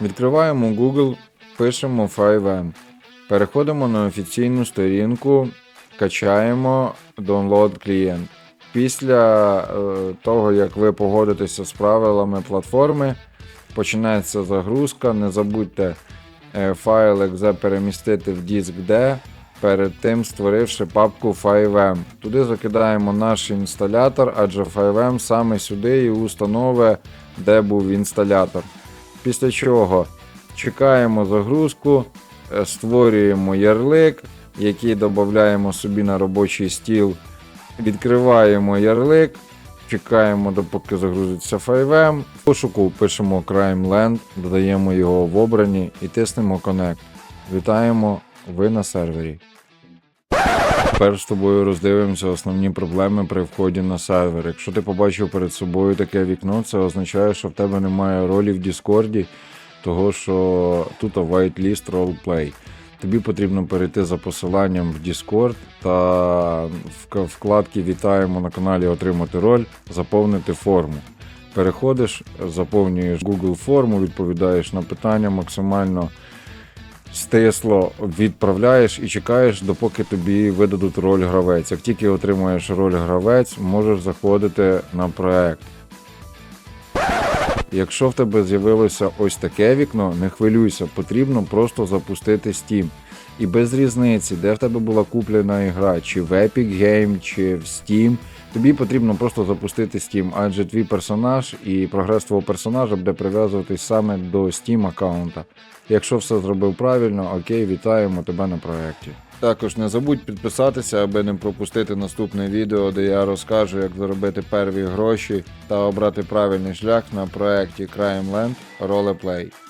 Відкриваємо Google, пишемо 5M. Переходимо на офіційну сторінку, качаємо download клієнт. Після е, того, як ви погодитеся з правилами платформи, починається загрузка. Не забудьте е, файл .exe перемістити в диск D, перед тим створивши папку 5M. Туди закидаємо наш інсталятор, адже 5M саме сюди і установи, де був інсталятор. Після чого чекаємо загрузку, е, створюємо ярлик, який додаємо собі на робочий стіл. Відкриваємо ярлик, чекаємо, допоки загрузиться 5M. В пошуку пишемо Crime Land, додаємо його в обрані і тиснемо Connect. Вітаємо, ви на сервері. Тепер з тобою роздивимося основні проблеми при вході на сервер. Якщо ти побачив перед собою таке вікно, це означає, що в тебе немає ролі в Діскорді, того що тут whitelist roleplay. Тобі потрібно перейти за посиланням в Discord та в вкладці Вітаємо на каналі Отримати роль, заповнити форму. Переходиш, заповнюєш Google форму, відповідаєш на питання максимально стисло, відправляєш і чекаєш, допоки тобі видадуть роль гравець. Як тільки отримаєш роль гравець, можеш заходити на проект. Якщо в тебе з'явилося ось таке вікно, не хвилюйся, потрібно просто запустити Steam. І без різниці, де в тебе була куплена ігра, чи в Epic Game, чи в Steam, тобі потрібно просто запустити Steam, адже твій персонаж і прогрес твого персонажа буде прив'язуватись саме до Steam аккаунта. Якщо все зробив правильно, окей, вітаємо тебе на проєкті. Також не забудь підписатися, аби не пропустити наступне відео, де я розкажу, як заробити перві гроші та обрати правильний шлях на проєкті Crime Land Roleplay.